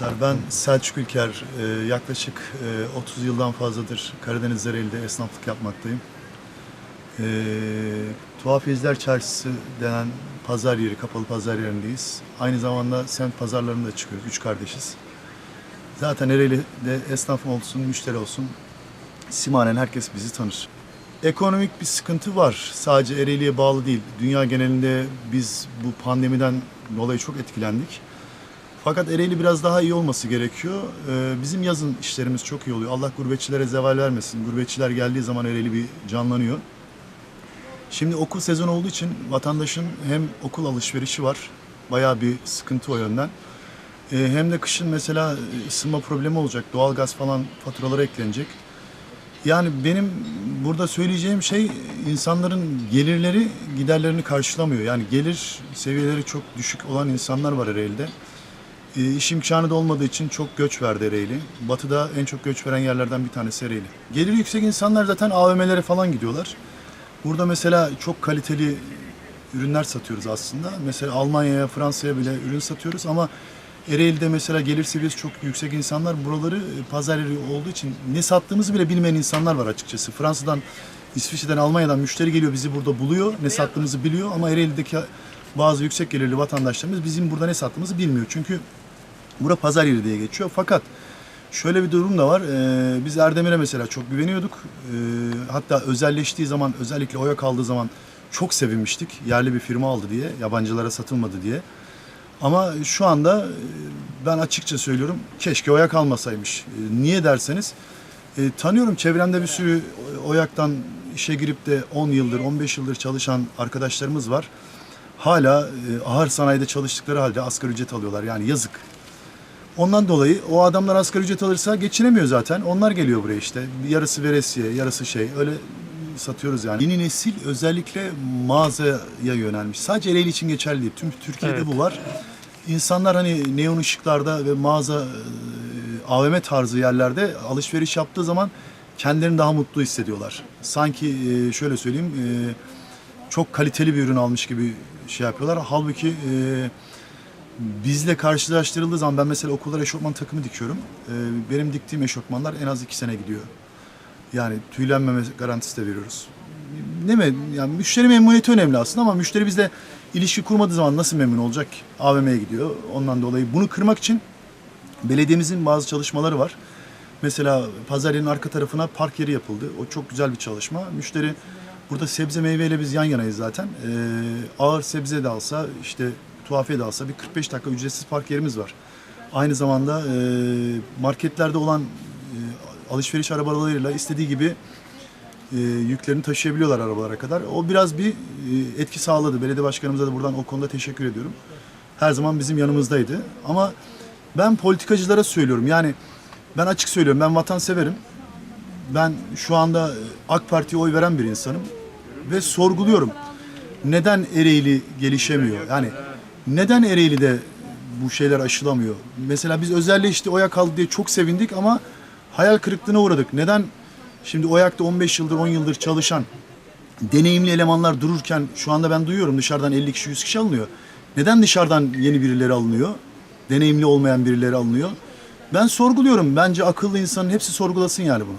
Ben Selçuk Ülker, e, yaklaşık e, 30 yıldan fazladır Karadeniz Ereğli'de esnaflık yapmaktayım. E, Tuhaf İzler Çarşısı denen pazar yeri, kapalı pazar yerindeyiz. Aynı zamanda semt pazarlarında da çıkıyoruz, üç kardeşiz. Zaten Ereğli'de esnaf olsun, müşteri olsun, simanen herkes bizi tanır. Ekonomik bir sıkıntı var. Sadece Ereğli'ye bağlı değil. Dünya genelinde biz bu pandemiden dolayı çok etkilendik. Fakat Ereğli biraz daha iyi olması gerekiyor. Ee, bizim yazın işlerimiz çok iyi oluyor. Allah gurbetçilere zeval vermesin. Gurbetçiler geldiği zaman Ereğli bir canlanıyor. Şimdi okul sezonu olduğu için vatandaşın hem okul alışverişi var. Bayağı bir sıkıntı o yönden. Ee, hem de kışın mesela ısınma problemi olacak. Doğalgaz falan faturalara eklenecek. Yani benim burada söyleyeceğim şey insanların gelirleri giderlerini karşılamıyor. Yani gelir seviyeleri çok düşük olan insanlar var Ereğli'de. E, iş imkanı da olmadığı için çok göç verdi Ereğli. Batı'da en çok göç veren yerlerden bir tanesi Ereğli. Geliri yüksek insanlar zaten AVM'lere falan gidiyorlar. Burada mesela çok kaliteli ürünler satıyoruz aslında. Mesela Almanya'ya, Fransa'ya bile ürün satıyoruz ama Ereğli'de mesela gelir seviyesi çok yüksek insanlar buraları e, pazar yeri olduğu için ne sattığımızı bile bilmeyen insanlar var açıkçası. Fransa'dan, İsviçre'den, Almanya'dan müşteri geliyor bizi burada buluyor. Ne sattığımızı biliyor ama Ereğli'deki bazı yüksek gelirli vatandaşlarımız bizim burada ne sattığımızı bilmiyor. Çünkü Bura pazar yeri diye geçiyor. Fakat şöyle bir durum da var. Ee, biz Erdemir'e mesela çok güveniyorduk. Ee, hatta özelleştiği zaman, özellikle oya kaldığı zaman çok sevinmiştik. Yerli bir firma aldı diye, yabancılara satılmadı diye. Ama şu anda e, ben açıkça söylüyorum, keşke oya kalmasaymış. E, Niye derseniz, e, tanıyorum çevremde bir sürü oyaktan işe girip de 10 yıldır, 15 yıldır çalışan arkadaşlarımız var. Hala e, ağır sanayide çalıştıkları halde asgari ücret alıyorlar. Yani yazık. Ondan dolayı o adamlar asgari ücret alırsa geçinemiyor zaten. Onlar geliyor buraya işte. Yarısı veresiye, yarısı şey. Öyle satıyoruz yani. Yeni nesil özellikle mağazaya yönelmiş. Sadece Ereğli için geçerli değil. Tüm Türkiye'de Evet. bu var. İnsanlar hani neon ışıklarda ve mağaza e, AVM tarzı yerlerde alışveriş yaptığı zaman kendilerini daha mutlu hissediyorlar. Sanki e, şöyle söyleyeyim e, çok kaliteli bir ürün almış gibi şey yapıyorlar. Halbuki bizle karşılaştırıldığı zaman ben mesela okullara eşofman takımı dikiyorum. Ee, benim diktiğim eşofmanlar en az iki sene gidiyor. Yani tüylenmeme garantisi de veriyoruz. Ne mi? Yani müşteri memnuniyeti önemli aslında ama müşteri bizle ilişki kurmadığı zaman nasıl memnun olacak? AVM'ye gidiyor. Ondan dolayı bunu kırmak için belediyemizin bazı çalışmaları var. Mesela pazar yerinin arka tarafına park yeri yapıldı. O çok güzel bir çalışma. Müşteri burada sebze meyveyle biz yan yanayız zaten. Ee, ağır sebze de alsa işte tuhafiye de alsa bir 45 dakika ücretsiz park yerimiz var. Aynı zamanda e, marketlerde olan e, alışveriş arabalarıyla istediği gibi e, yüklerini taşıyabiliyorlar arabalara kadar. O biraz bir e, etki sağladı. Belediye başkanımıza da buradan o konuda teşekkür ediyorum. Her zaman bizim yanımızdaydı. Ama ben politikacılara söylüyorum. Yani ben açık söylüyorum. Ben vatanseverim. Ben şu anda AK Parti'ye oy veren bir insanım. Ve sorguluyorum. Neden Ereğli gelişemiyor? Yani neden Ereğli'de bu şeyler aşılamıyor? Mesela biz özelleşti oya kaldı diye çok sevindik ama hayal kırıklığına uğradık. Neden şimdi oyakta 15 yıldır 10 yıldır çalışan deneyimli elemanlar dururken şu anda ben duyuyorum dışarıdan 50 kişi 100 kişi alınıyor. Neden dışarıdan yeni birileri alınıyor? Deneyimli olmayan birileri alınıyor. Ben sorguluyorum. Bence akıllı insanın hepsi sorgulasın yani bunu.